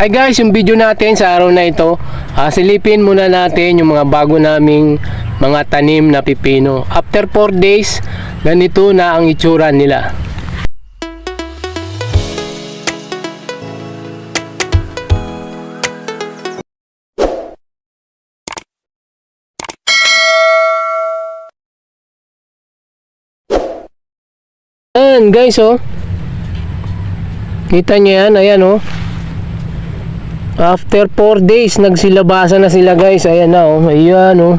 Hi guys, yung video natin sa araw na ito, ah, silipin muna natin yung mga bago naming mga tanim na pipino. After 4 days, ganito na ang itsura nila. Ayan guys oh. Kita niyo yan, ayan oh. After 4 days, nagsilabasan na sila guys. Ayan na oh. Ayan oh.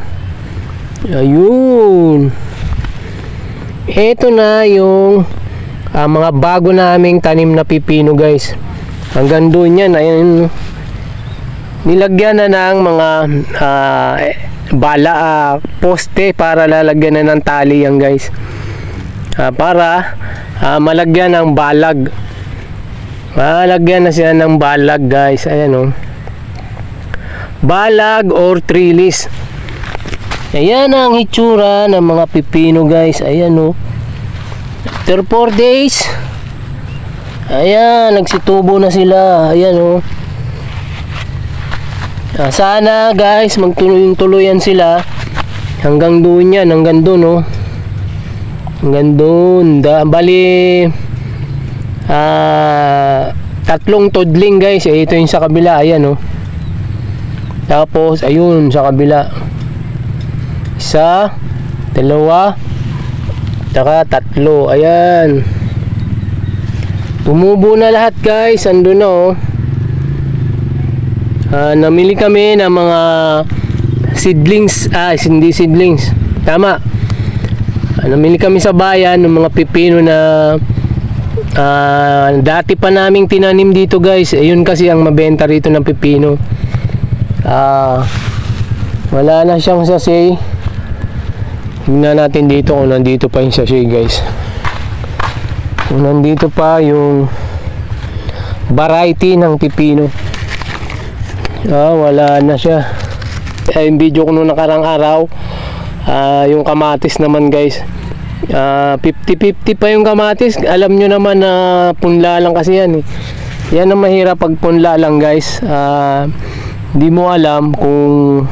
Ayun. Ito na yung ah, mga bago naming tanim na pipino guys. Hanggang doon yan. Ayan. Nilagyan na ng mga eh, bala ah, poste para lalagyan na ng tali yan guys. Ah, para ah, malagyan ng balag. Malagyan na siya ng balag guys. Ayan oh. Balag or trellis. Ayan ang itsura ng mga pipino guys. Ayan oh. After 4 days. Ayan, nagsitubo na sila. Ayan oh. Ah, sana guys, magtuloy-tuloyan sila. Hanggang doon yan, hanggang doon oh. Hanggang doon. Da, bali, ah, tatlong todling guys. Eh, ito yung sa kabila. Ayan oh. Tapos, ayun, sa kabila. Isa, dalawa, tsaka tatlo. Ayan. Tumubo na lahat guys. Ando na oh. Ah, namili kami ng mga seedlings. Ah, hindi seedlings. Tama. Ah, namili kami sa bayan ng mga pipino na ah, dati pa naming tinanim dito guys. Ayun kasi ang mabenta rito ng pipino. Ah, wala na siyang sachet. Tingnan natin dito kung nandito pa yung sachet guys. Kung nandito pa yung variety ng pipino. Ah, wala na siya. Ay, yung video ko nung nakarang araw, ah, yung kamatis naman guys. Ah, 50-50 pa yung kamatis. Alam nyo naman na punla lang kasi yan eh. Yan ang mahirap pag punla lang guys. Ah, hindi mo alam kung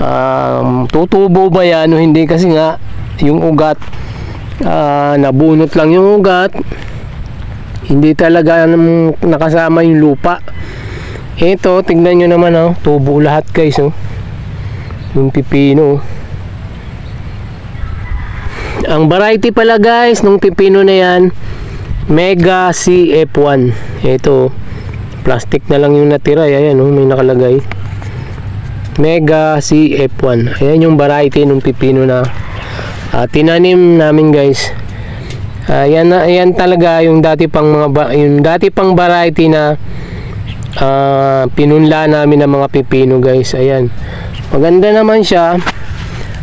um, tutubo ba yan o hindi kasi nga yung ugat ah, nabunot lang yung ugat hindi talaga nakasama yung lupa ito tignan nyo naman oh, tubo lahat guys oh. yung pipino oh. Ang variety pala guys nung pipino na yan Mega CF1 ito plastic na lang yung natira ayan oh, may nakalagay. Mega CF1 ayan yung variety ng pipino na ah, tinanim namin guys. Ah, yan na yan talaga yung dati pang mga yung dati pang variety na ah, pinunla namin ng mga pipino guys. Ayan. Maganda naman siya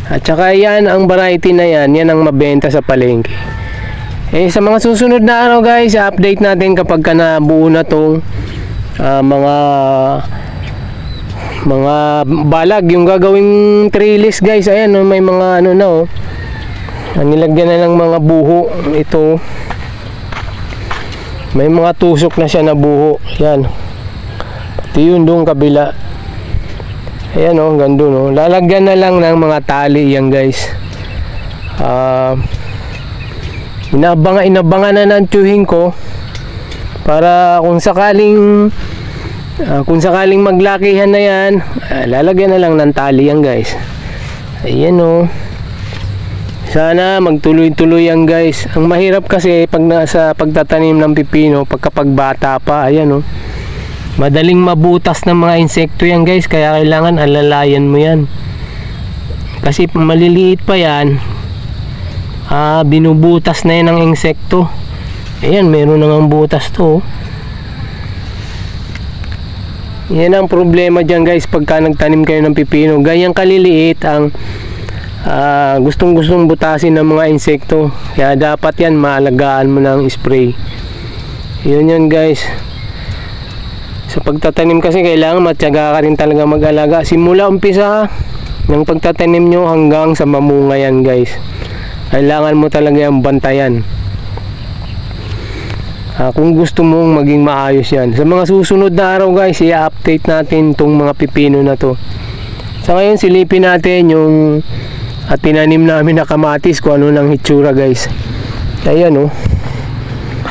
at saka yan ang variety na yan yan ang mabenta sa palengke. Eh sa mga susunod na araw guys update natin kapag ka nabuo na tong ah, mga mga balag. Yung gagawing trellis guys ayan oh, may mga ano na oh. Ah, nilagyan na ng mga buho. Ito may mga tusok na siya na buho. Yan. Pati yun doon kabila ayan o hanggang doon o lalagyan na lang ng mga tali yan guys ah inabangan inabangan na ng tiyuhin ko para kung sakaling ah, kung sakaling maglakihan na yan ah, lalagyan na lang ng tali yan guys ayan o sana magtuloy-tuloy yan guys. Ang mahirap kasi pag nasa pagtatanim ng pipino, pagkapagbata pa, ayan oh. Madaling mabutas ng mga insekto yan guys, kaya kailangan alalayan mo yan. Kasi maliliit pa yan, ah, binubutas na yan ng insekto. Ayan, meron nang butas to. oh. Yan ang problema dyan guys pagka nagtanim kayo ng pipino. Ganyang kaliliit ang ah, gustong gustong butasin ng mga insekto kaya dapat yan maalagaan mo ng spray yun yan guys sa pagtatanim kasi kailangan matyaga ka rin talaga mag-alaga simula umpisa ng pagtatanim nyo hanggang sa mamunga yan guys kailangan mo talaga yung bantayan Ah, kung gusto mong maging maayos yan. Sa mga susunod na araw guys, i-update natin tong mga pipino na to. Sa ngayon, silipin natin yung at tinanim namin na kamatis kung ano nang hitsura guys. Ayan oh.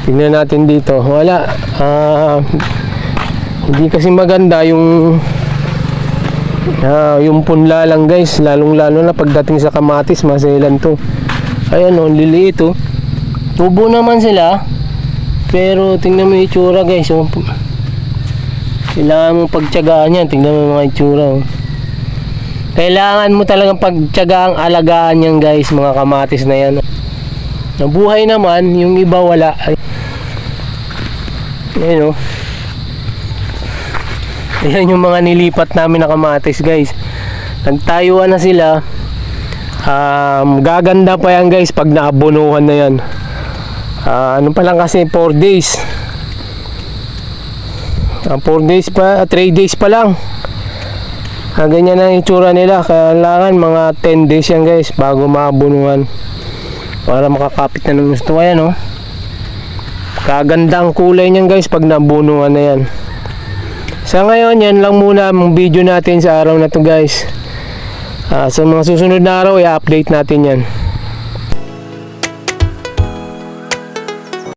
Tingnan natin dito. Wala. Ah, hindi kasi maganda yung ah, yung punla lang guys. Lalong lalo na pagdating sa kamatis, maselan to. Ayan oh, liliit oh. Tubo naman sila. Pero tingnan mo yung itsura guys. Oh. Kailangan mong pagtyagaan yan. Tingnan mo yung mga itsura. Oh. Kailangan mo talagang pagtyagaan alagaan yan guys. Mga kamatis na yan. Nabuhay naman. Yung iba wala. Ay. Ayan oh. Ayan yung mga nilipat namin na kamatis guys. Nagtayuan na sila. Um, gaganda pa yan guys pag naabunuhan na yan. Ah, ano pa lang kasi 4 days. Ah, 4 days pa, 3 days pa lang. Ah, ganyan ang itsura nila. Kailangan mga 10 days yan guys bago maabunuhan. Para makakapit na ng gusto. Ayan oh. Kaganda ang kulay niyan guys pag nabunuhan na yan. Sa ngayon, yan lang muna ang video natin sa araw na to guys. Ah, sa mga susunod na araw, i-update natin yan.